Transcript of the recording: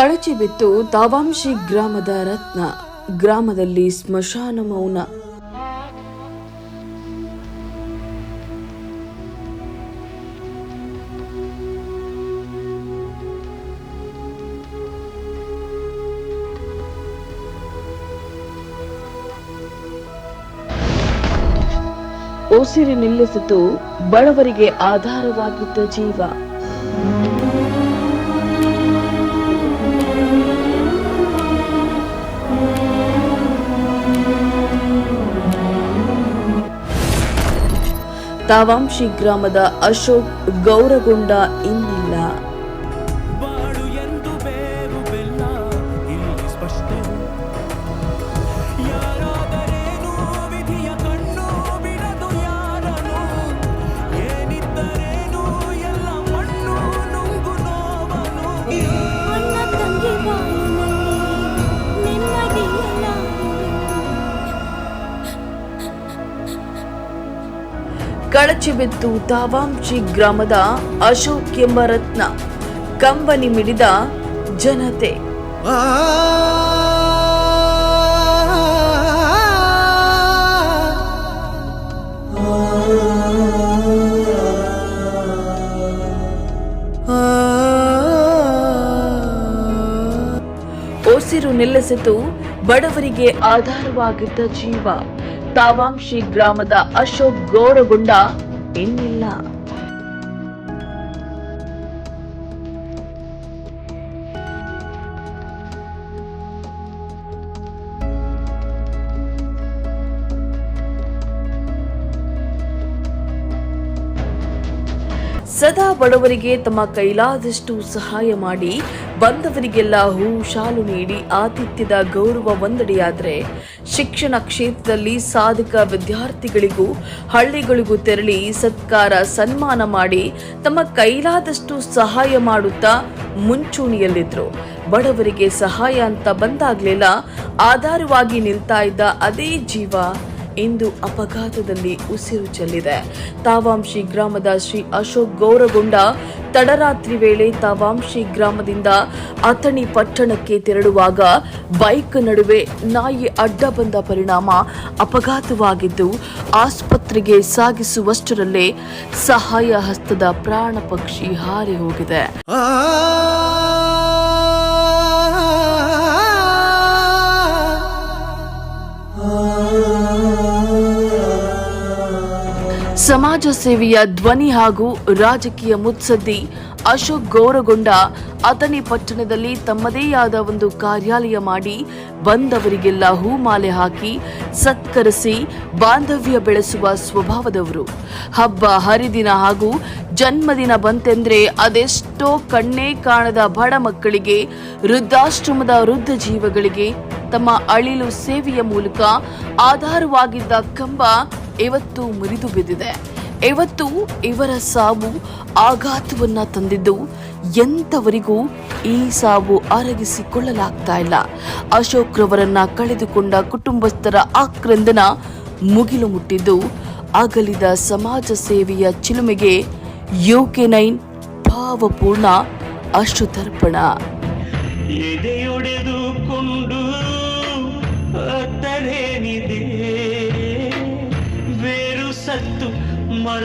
ಕಳಚಿ ಬಿತ್ತು ತಾವಾಂಶಿ ಗ್ರಾಮದ ರತ್ನ ಗ್ರಾಮದಲ್ಲಿ ಸ್ಮಶಾನ ಮೌನ. ಉಸಿರು ನಿಲ್ಲಿಸಿತು ಬಡವರಿಗೆ ಆಧಾರವಾಗಿದ್ದ ಜೀವ. ತಾವಾಂಶಿ ಗ್ರಾಮದ ಅಶೋಕ್ ಗೌರಗೊಂಡ ಇನ್ನಿಲ್ಲ. ಕಳಚಿ ಬಿತ್ತು ತಾವಾಂಶಿ ಗ್ರಾಮದ ಅಶೋಕ್ ಎಂಬ ರತ್ನ. ಕಂಬನಿ ಮಿಡಿದ ಜನತೆ. ಉಸಿರು ನಿಲ್ಲಿಸಿತು ಬಡವರಿಗೆ ಆಧಾರವಾಗಿದ್ದ ಜೀವ. ತಾವಾಂಶಿ ಗ್ರಾಮದ ಅಶೋಕ್ ಗೌರಗೊಂಡ ಇನ್ನಿಲ್ಲ. ಸದಾ ಬಡವರಿಗೆ ತಮ್ಮ ಕೈಲಾದಷ್ಟು ಸಹಾಯ ಮಾಡಿ ಬಂದವರಿಗೆಲ್ಲ ಹೂ ಶಾಲು ನೀಡಿ ಆತಿಥ್ಯದ ಗೌರವ ಒಂದೆಡೆಯಾದರೆ ಶಿಕ್ಷಣ ಕ್ಷೇತ್ರದಲ್ಲಿ ಸಾಧಕ ವಿದ್ಯಾರ್ಥಿಗಳಿಗೂ, ಹಳ್ಳಿಗಳಿಗೂ ತೆರಳಿ ಸತ್ಕಾರ, ಸನ್ಮಾನ ಮಾಡಿ ತಮ್ಮ ಕೈಲಾದಷ್ಟು ಸಹಾಯ ಮಾಡುತ್ತಾ ಮುಂಚೂಣಿಯಲ್ಲಿದ್ದರು ಬಡವರಿಗೆ ಸಹಾಯ ಅಂತ ಬಂದಾಗಲೆಲ್ಲ ಆಧಾರವಾಗಿ ನಿಲ್ತಾ ಇದ್ದ ಅದೇ ಜೀವ. ಇಂದು ಅಪಘಾತದಲ್ಲಿ ಉಸಿರು ಚೆಲ್ಲಿದೆ. ತಾವಾಂಶಿ ಗ್ರಾಮದ ಶ್ರೀ ಅಶೋಕ್ ಗೌರಗೊಂಡ ತಡರಾತ್ರಿ ವೇಳೆ ತಾವಾಂಶಿ ಗ್ರಾಮದಿಂದ ಅಥಣಿ ಪಟ್ಟಣಕ್ಕೆ ತೆರಳುವಾಗ ಬೈಕ್ ನಡುವೆ ನಾಯಿ ಅಡ್ಡ ಬಂದ ಪರಿಣಾಮ ಅಪಘಾತವಾಗಿದ್ದು, ಆಸ್ಪತ್ರೆಗೆ ಸಾಗಿಸುವಷ್ಟರಲ್ಲೇ ಸಹಾಯ ಹಸ್ತದ ಪ್ರಾಣ ಪಕ್ಷಿ ಹಾರಿ ಹೋಗಿದೆ. ಸಮಾಜ ಸೇವೆಯ ಧ್ವನಿ ಹಾಗೂ ರಾಜಕೀಯ ಮುತ್ಸದ್ದಿ. ಅಶೋಕ್ ಗೌರಗೊಂಡ ಅಥಣಿ ಪಟ್ಟಣದಲ್ಲಿ ತಮ್ಮದೇ ಆದ ಒಂದು ಕಾರ್ಯಾಲಯ ಮಾಡಿ ಬಂದವರಿಗೆಲ್ಲ ಹೂಮಾಲೆ ಹಾಕಿ ಸತ್ಕರಿಸಿ ಬಾಂಧವ್ಯ ಬೆಳೆಸುವ ಸ್ವಭಾವದವರು. ಹಬ್ಬ, ಹರಿದಿನ ಹಾಗೂ ಜನ್ಮದಿನ ಬಂತೆಂದ್ರೆ ಅದೆಷ್ಟೋ ಕಣ್ಣೇ ಕಾಣದ ಬಡ ಮಕ್ಕಳಿಗೆ, ವೃದ್ಧಾಶ್ರಮದ ವೃದ್ಧ ಜೀವಗಳಿಗೆ ತಮ್ಮ ಅಳಿಲು ಸೇವೆಯ ಮೂಲಕ ಆಧಾರವಾಗಿದ್ದ ಕಂಬ ಇವತ್ತು ಮುರಿದು ಬಿದ್ದಿದೆ. ಇವತ್ತು ಇವರ ಸಾವು ಆಘಾತವನ್ನ ತಂದಿದ್ದು ಎಂತವರಿಗೂ ಈ ಸಾವು ಅರಗಿಸಿಕೊಳ್ಳಲಾಗ್ತಾ ಇಲ್ಲ. ಅಶೋಕ್ ರವರನ್ನ ಕಳೆದುಕೊಂಡ ಕುಟುಂಬಸ್ಥರ ಆಕ್ರಂದನ ಮುಗಿಲು ಮುಟ್ಟಿದ್ದು ಅಗಲಿದ ಸಮಾಜ ಸೇವೆಯ ಚಿಲುಮೆಗೆ ಯುಕೆ ನೈನ್ ಭಾವಪೂರ್ಣ ಅಶ್ರುತರ್ಪಣ. ಎದೆಯೊಡೆದುಕೊಂಡು மர